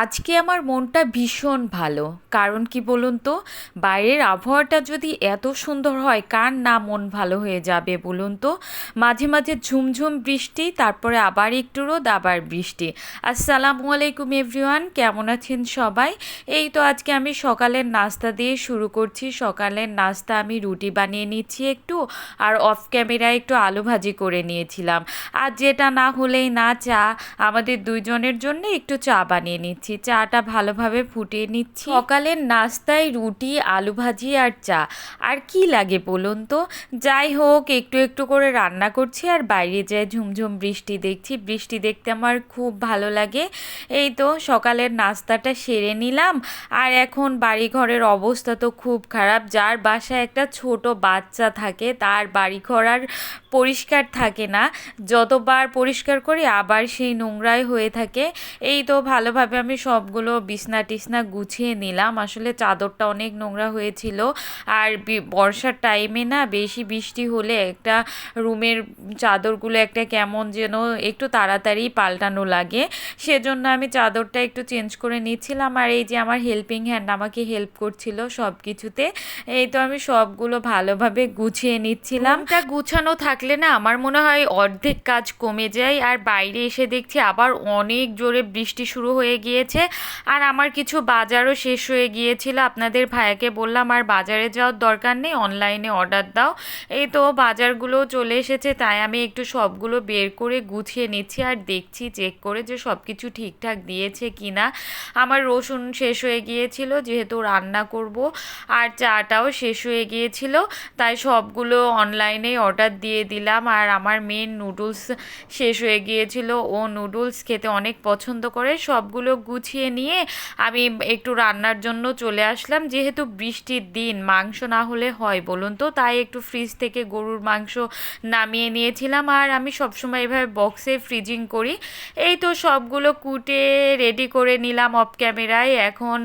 আজকে আমার মনটা ভীষণ ভালো। কারণ কি বলুন তো, বাইরের আবহাওয়াটা যদি এত সুন্দর হয়, কার না মন ভালো হয়ে যাবে বলুন তো? মাঝে মাঝে ঝুমঝুম বৃষ্টি, তারপরে আবার একটু রোদ, আবার বৃষ্টি। আসসালামু আলাইকুম এভরিওয়ান, কেমন আছেন সবাই? এই তো আজকে আমি সকালের নাস্তা দিয়ে শুরু করছি। সকালের নাস্তা আমি রুটি বানিয়ে নিচ্ছি একটু, আর অফ ক্যামেরায় একটু আলু ভাজি করে নিয়েছিলাম। আর যেটা না হলেই না চা, আমাদের দুইজনের জন্য একটু চা বানিয়ে নিচ্ছি। নিচ্ছি চাটা ভালোভাবে ফুটিয়ে নিচ্ছি। সকালের নাস্তায় রুটি, আলু ভাজি আর চা। আর কি লাগে বলুন তো? যাই হোক, একটু একটু করে রান্না করছি আর বাইরে যায় ঝুমঝুম বৃষ্টি দেখছি। বৃষ্টি দেখতে আমার খুব ভালো লাগে। এই তো সকালের নাস্তাটা সেরে নিলাম। আর এখন বাড়ি ঘরের অবস্থা তো খুব খারাপ। যার বাসায় একটা ছোট বাচ্চা থাকে, তার বাড়ি ঘর আর পরিষ্কার থাকে না। যতবার পরিষ্কার করি, আবার সেই নোংরাই হয়ে থাকে। এই তো ভালোভাবে আমি সবগুলো বিছনা টিসনা গুছিয়ে নিলাম। আসলে চাদরটা অনেক নোংরা হয়েছিল। আর বর্ষার টাইমে না বেশি বৃষ্টি হলে একটা রুমের চাদরগুলো একটা কেমন যেন একটু তাড়াতাড়ি পাল্টানো লাগে। সেজন্য আমি চাদরটা একটু চেঞ্জ করে নিচ্ছিলাম। আর এই যে আমার হেল্পিং হ্যান্ড আমাকে হেল্প করছিল সব কিছুতে এই তো আমি সবগুলো ভালোভাবে গুছিয়ে নিচ্ছিলাম। তা গুছানো থাকলে না আমার মনে হয় অর্ধেক কাজ কমে যায়। আর বাইরে এসে দেখছি আবার অনেক জোরে বৃষ্টি শুরু হয়ে গিয়ে গিয়েছে। আর আমার কিছু বাজারও শেষ হয়ে গিয়েছিল। আপনাদের ভাইয়াকে বললাম, আর বাজারে যাওয়ার দরকার নেই অনলাইনে অর্ডার দাও। এই তো বাজারগুলো চলে এসেছে, তাই আমি একটু সবগুলো বের করে গুছিয়ে নিচ্ছি আর দেখছি চেক করে যে সব কিছু ঠিকঠাক দিয়েছে কি না আমার রসুন শেষ হয়ে গিয়েছিল, যেহেতু রান্না করব, আর চাটাও শেষ হয়ে গিয়েছিল, তাই সবগুলো অনলাইনে অর্ডার দিয়ে দিলাম। আর আমার মেন নুডলস শেষ হয়ে গিয়েছিল। ও নুডলস খেতে অনেক পছন্দ করে। সবগুলো গুছিয়ে নিয়ে আমি একটু রান্নার জন্য চলে আসলাম। যেহেতু বৃষ্টির দিন, মাংস না হলে হয়, বলুন তো? তাই একটু ফ্রিজ থেকে গরুর মাংস নামিয়ে নিয়েছিলাম। আর আমি সবসময় এভাবে বক্সে ফ্রিজিং করি। এই তো সবগুলো কুটে রেডি করে নিলাম অফ ক্যামেরায় এখন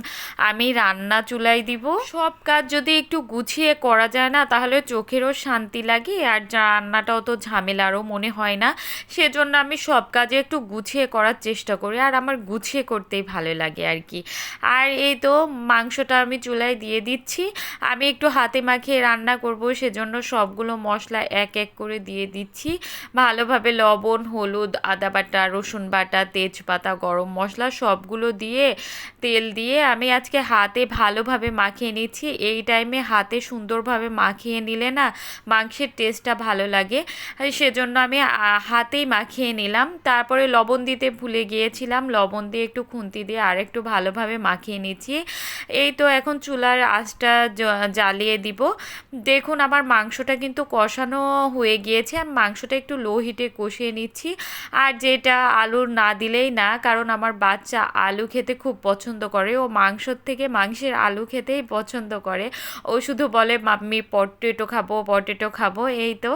আমি রান্না চুলাই দিব। সব কাজ যদি একটু গুছিয়ে করা যায় না, তাহলে চোখেরও শান্তি লাগে। আর রান্নাটাও তো ঝামেলারও মনে হয় না। সেজন্য আমি সব কাজে একটু গুছিয়ে করার চেষ্টা করি। আর আমার গুছিয়ে করতে করতেই ভালো লাগে আর কি। আর এই তো মাংসটা আমি চুলায় দিয়ে দিচ্ছি। আমি একটু হাতে মাখিয়ে রান্না করব, সেজন্য সবগুলো মশলা এক এক করে দিয়ে দিচ্ছি। ভালোভাবে লবণ, হলুদ, আদা বাটা, রসুন বাটা, তেজপাতা, গরম মশলা সবগুলো দিয়ে, তেল দিয়ে আমি আজকে হাতে ভালোভাবে মাখিয়ে নিচ্ছি। এই টাইমে হাতে সুন্দরভাবে মাখিয়ে নিলে না মাংসের টেস্টটা ভালো লাগে। সেজন্য আমি হাতেই মাখিয়ে নিলাম। তারপরে লবণ দিতে ভুলে গিয়েছিলাম। লবণ দিয়ে একটু খুন্তি দিয়ে আর একটু ভালোভাবে মাখিয়ে নিচ্ছি। এই তো এখন চুলার আঁচটা জ্বালিয়ে দিব। দেখুন আমার মাংসটা কিন্তু কষানো হয়ে গিয়েছে। আমি মাংসটা একটু লো হিটে কষিয়ে নিচ্ছি। আর যেটা আলুর না দিলেই না, কারণ আমার বাচ্চা আলু খেতে খুব পছন্দ করে। ও মাংসর থেকে মাংসের আলু খেতেই পছন্দ করে। ও শুধু বলে, মাম্মি, পটেটো খাব পটেটো খাব। এই তো।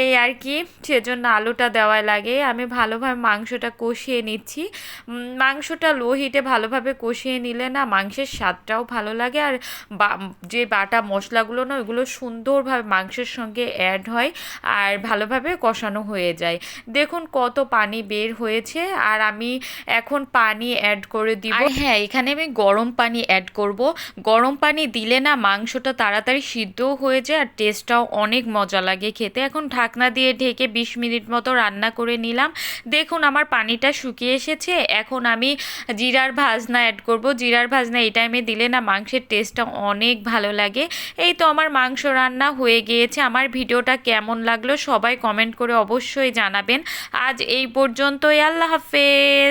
এই আর কি, সেজন্য আলুটা দেওয়া লাগে। আমি ভালোভাবে মাংসটা কষিয়ে নিচ্ছি। মাংসটা লো হিটে ভালোভাবে কষিয়ে নিলে না মাংসের স্বাদটাও ভালো লাগে। আর যে বাটা মশলাগুলো না ওইগুলো সুন্দরভাবে মাংসের সঙ্গে অ্যাড হয় আর ভালোভাবে কষানো হয়ে যায়। দেখুন কত পানি বের হয়েছে আর আমি এখন পানি অ্যাড করে দিব। হ্যাঁ এখানে আমি গরম পানি অ্যাড করব। গরম পানি দিলে না মাংসটা তাড়াতাড়ি সিদ্ধও হয়ে যায় আর টেস্টটাও অনেক মজা লাগে খেতে। এখন ঢাকনা দিয়ে ঢেকে বিশ মিনিট মতো রান্না করে নিলাম। দেখুন আমার পানিটা শুকিয়ে এসেছে। এখন আমি জিরার ভাজনা অ্যাড করব। জিরার ভাজনা এই টাইমে দিলে না মাংসের টেস্টটা অনেক ভালো লাগে। এই তো আমার মাংস রান্না হয়ে গিয়েছে। আমার ভিডিওটা কেমন লাগল সবাই কমেন্ট করে অবশ্যই জানাবেন। আজ এই পর্যন্তই। আল্লাহ হাফেজ।